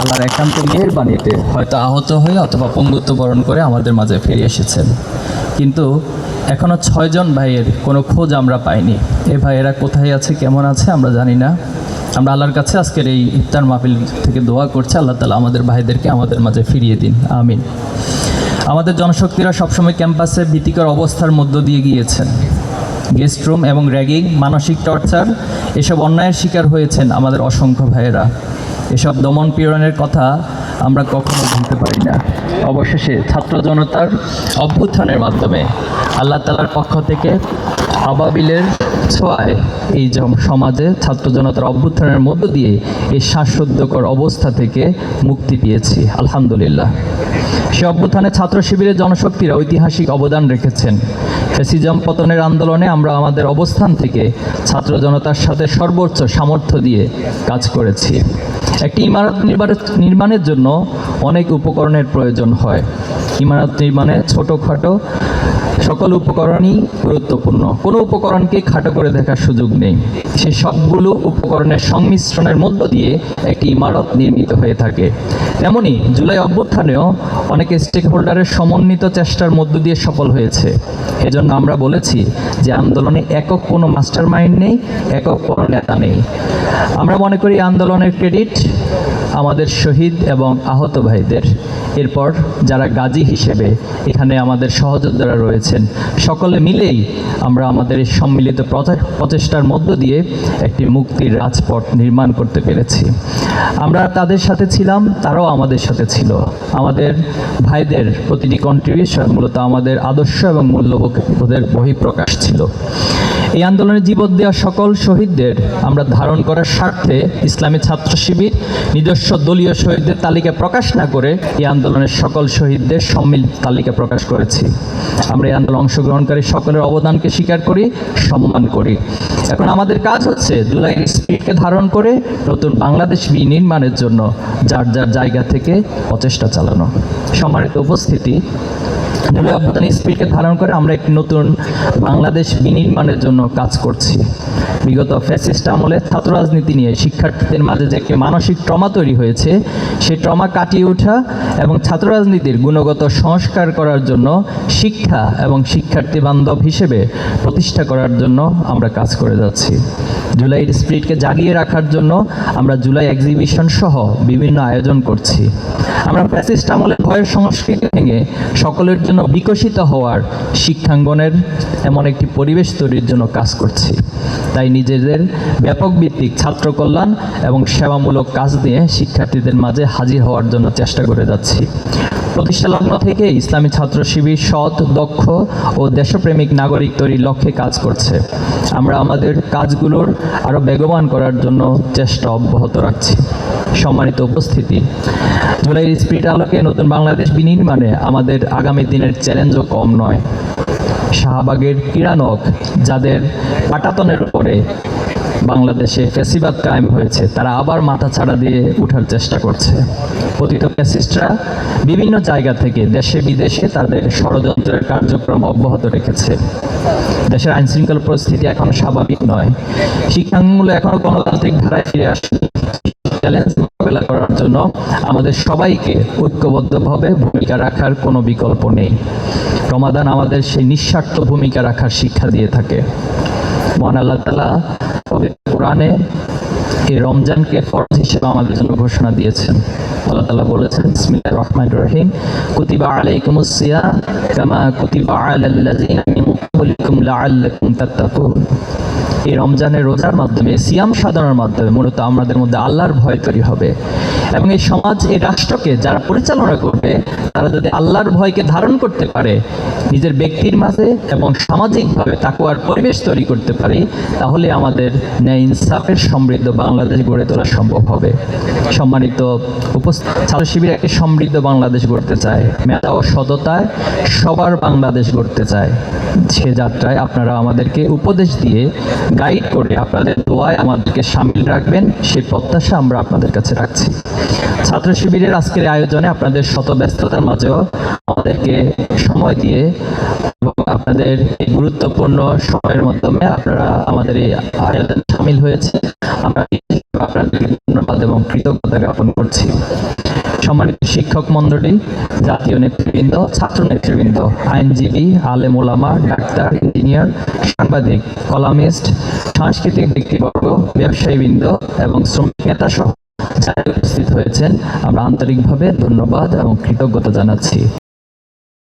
আল্লাহর একান্ত মেহেরবাণীতে হয়তো আহত হয়ে অথবা পঙ্গুত্ব বরণ করে আমাদের মাঝে ফিরে এসেছেন। কিন্তু এখনও ছয়জন ভাইয়ের কোনো খোঁজ আমরা পাইনি। এই ভাইয়েরা কোথায় আছে, কেমন আছে, আমরা জানি না। আমরা আল্লাহর কাছে আজকের এই ইফতার মাহফিল থেকে দোয়া করছি, আল্লাহ তালা আমাদের ভাইদেরকে আমাদের মাঝে ফিরিয়ে দিন। আমিন। আমাদের জনশক্তিরা সবসময় ক্যাম্পাসে ভীতিকর অবস্থার মধ্য দিয়ে গিয়েছেন। গেস্ট রুম এবং র্যাগিং, মানসিক টর্চার, এসব অন্যায়ের শিকার হয়েছেন আমাদের অসংখ্য ভাইয়েরা। এসব দমন পীড়নের কথা আমরা কখনো ভুলতে পারি না। অবশেষে ছাত্র জনতার অভ্যুত্থানের মাধ্যমে আল্লাহ তালার পক্ষ থেকে আবাবিলের ছোঁয়ায় এই সমাজে ছাত্র জনতার অভ্যুত্থানের মধ্য দিয়ে এই শ্বাসরুদ্ধকর অবস্থা থেকে মুক্তি পেয়েছি। আলহামদুলিল্লাহ। সে অভ্যুত্থানে ছাত্র শিবিরের জনশক্তিরা ঐতিহাসিক অবদান রেখেছেন। ফেসিজম পতনের আন্দোলনে আমরা আমাদের অবস্থান থেকে ছাত্র জনতার সাথে সর্বোচ্চ সামর্থ্য দিয়ে কাজ করেছি। একটি ইমারত নির্মাণের নির্মাণের জন্য অনেক উপকরণের প্রয়োজন হয়। ইমারত নির্মাণে ছোটোখাটো সকল উপকরণই গুরুত্বপূর্ণ। কোনো উপকরণকে খাটো করে দেখার সুযোগ নেই। সে সবগুলো উপকরণের সংমিশ্রণের মধ্য দিয়ে একটি ইমারত নির্মিত হয়ে থাকে। তেমনি জুলাই অভ্যুত্থানেও অনেক স্টেক হোল্ডারের সমন্বিত চেষ্টার মধ্য দিয়ে সফল হয়েছে। এজন্য আমরা বলেছি যে আন্দোলনে একক কোনো মাস্টার মাইন্ড নেই, একক কোনো নেতা নেই। আমরা মনে করি আন্দোলনের ক্রেডিট আমাদের শহীদ এবং আহত ভাইদের। এরপর যারা গাজী হিসেবে এখানে আমাদের সহযোদ্ধারা রয়েছেন, সকলে মিলেই আমরা আমাদের এই সম্মিলিত প্রচেষ্টার মধ্য দিয়ে একটি মুক্তির রাজপথ নির্মাণ করতে পেরেছি। আমরা তাদের সাথে ছিলাম, তারাও আমাদের সাথে ছিল। আমাদের ভাইদের প্রতিটি কন্ট্রিবিউশন মূলত আমাদের আদর্শ এবং মূল্যবোধের বহিঃপ্রকাশ ছিল। এই আন্দোলনে জীবন দেওয়া সকল শহীদদের আমরা ধারণ করার স্বার্থে ইসলামী ছাত্র শিবির, নিজস্ব দলীয় শহীদদের তালিকা প্রকাশ না করে এই আন্দোলনের সকল শহীদদের সম্মিলিত তালিকা প্রকাশ করেছি। আমরা এই আন্দোলনে অংশগ্রহণকারী সকলের অবদানকে স্বীকার করি, সম্মান করি। এখন আমাদের কাজ হচ্ছে জুলাই স্পিরিটকে ধারণ করে নতুন বাংলাদেশ নির্মাণের জন্য যার যার জায়গা থেকে প্রচেষ্টা চালানো। সম্মানিত উপস্থিতি অভ্যুত্থান স্পিরিটকে ধারণ করে আমরা একটি নতুন বাংলাদেশ বিনির্মাণের জন্য কাজ করছি। বিগত ফ্যাসিস্ট আমলে ছাত্র রাজনীতি নিয়ে শিক্ষার্থীদের মাঝে যে একটি মানসিক ট্রমা তৈরি হয়েছে সেই ট্রমা কাটিয়ে ওঠা এবং ছাত্র রাজনীতির গুণগত সংস্কার করার জন্য শিক্ষা এবং শিক্ষার্থী বান্ধব হিসেবে প্রতিষ্ঠা করার জন্য আমরা কাজ করে যাচ্ছি। জুলাইয়ের স্পিরিটকে জাগিয়ে রাখার জন্য আমরা জুলাই এক্সিবিশন সহ বিভিন্ন আয়োজন করছি। আমরা ফ্যাসিস্ট আমলে ভয়ের সংস্কৃতি ভেঙে সকলের জন্য বিকশিত হওয়ার শিক্ষাঙ্গনের এমন একটি পরিবেশ তৈরির জন্য কাজ করছি। তাই নিজেদের ব্যাপক ভিত্তিক ছাত্র কল্যাণ এবং সেবামূলক কাজ দিয়ে শিক্ষার্থীদের মাঝে হাজির হওয়ার জন্য চেষ্টা করে যাচ্ছি। প্রতিষ্ঠা লগ্ন থেকে ইসলামী ছাত্র শিবির সৎ, দক্ষ ও দেশপ্রেমিক নাগরিক তৈরির লক্ষ্যে কাজ করছে। আমরা আমাদের কাজগুলোর আরও বেগবান করার জন্য চেষ্টা অব্যাহত রাখছি। সম্মানিত উপস্থিতি, জুলাইয়ের স্পিরিট আলোকে নতুন বাংলাদেশ বিনির্মাণে আমাদের আগামী দিনের চ্যালেঞ্জও কম নয়। শাহবাগের কিরানক যাদের পাটাতনের উপরে বাংলাদেশে ফেসিবাদ কায়েম হয়েছে, তারা আবার মাথা ছাড়া দিয়ে ওঠার চেষ্টা করছে। পতিত ফ্যাসিস্টরা বিভিন্ন জায়গা থেকে দেশে বিদেশে তাদের ষড়যন্ত্রের কার্যক্রম অব্যাহত রেখেছে। দেশের আইনশৃঙ্খল পরিস্থিতি এখন স্বাভাবিক নয়। শিক্ষাঙ্গগুলো এখনও গণতান্ত্রিক ধারায় ফিরে আসেনি। চ্যালেঞ্জ মোকাবেলা করার জন্য আমাদের সবাইকে ঐক্যবদ্ধভাবে ভূমিকা রাখার কোনো বিকল্প নেই। রমাদান আমাদের সেই নিঃস্বার্থ ভূমিকা রাখার শিক্ষা দিয়ে থাকে। মহান আল্লাহ তালা কোরআনে এই রমজানকে ফরজ হিসেবে আমাদের জন্য ঘোষণা দিয়েছেন। আল্লাহ তালা বলেছেন, বিসমিল্লাহির রহমানির রহিম। কুতিবা আলাইকুমুস সিয়াম কামা কুতিবা তাত্তাকুন। এই রমজানের রোজার মাধ্যমে, সিয়াম সাধনার মাধ্যমে মূলত আমাদের মধ্যে আল্লাহর ভয় তৈরি হবে। এবং এই সমাজ, এই রাষ্ট্রকে যারা পরিচালনা করবে তারা যদি আল্লাহর ভয়কে ধারণ করতে পারে, নিজের ব্যক্তির মাঝে এবং সামাজিকভাবে তাকুয়ার পরিবেশ তৈরি করতে পারে, তাহলে আমাদের ন্যায় ইনসাফের সমৃদ্ধ বাংলাদেশ গড়ে তোলা সম্ভব হবে। সম্মানিত ছাত্র শিবির একটি সমৃদ্ধ বাংলাদেশ গড়তে চায়। মেধা ও সততায় সবার বাংলাদেশ গড়তে চায়। সে যাত্রায় আপনারা আমাদেরকে উপদেশ দিয়ে গাইড করে আপনাদের দোয়ায় আমাদেরকে সামিল রাখবেন সেই প্রত্যাশা আমরা আপনাদের কাছে রাখছি। ছাত্র শিবিরের আজকের আয়োজনে আপনাদের শত ব্যস্ততার মাঝেও আমাদেরকে সময় দিয়ে এবং আপনাদের এই গুরুত্বপূর্ণ সময়ের মাধ্যমে আপনারা আমাদের এই আয়োজনে সামিল হয়েছে। আমরা আপনাদের ধন্যবাদ এবং কৃতজ্ঞতা জ্ঞাপন করছি। সম্মানিত শিক্ষক মণ্ডলী, জাতীয় নেতৃবৃন্দ, ছাত্র নেতৃবৃন্দ, আইনজীবী, আলেম ওলামা, ডাক্তার, ইঞ্জিনিয়ার, সাংবাদিক, কলামিস্ট, সাংস্কৃতিক ব্যক্তিবর্গ, ব্যবসায়ীবৃন্দ এবং শ্রমিক নেতা সহ উপস্থিত হয়েছেন। আমরা আন্তরিকভাবে ধন্যবাদ এবং কৃতজ্ঞতা জানাচ্ছি।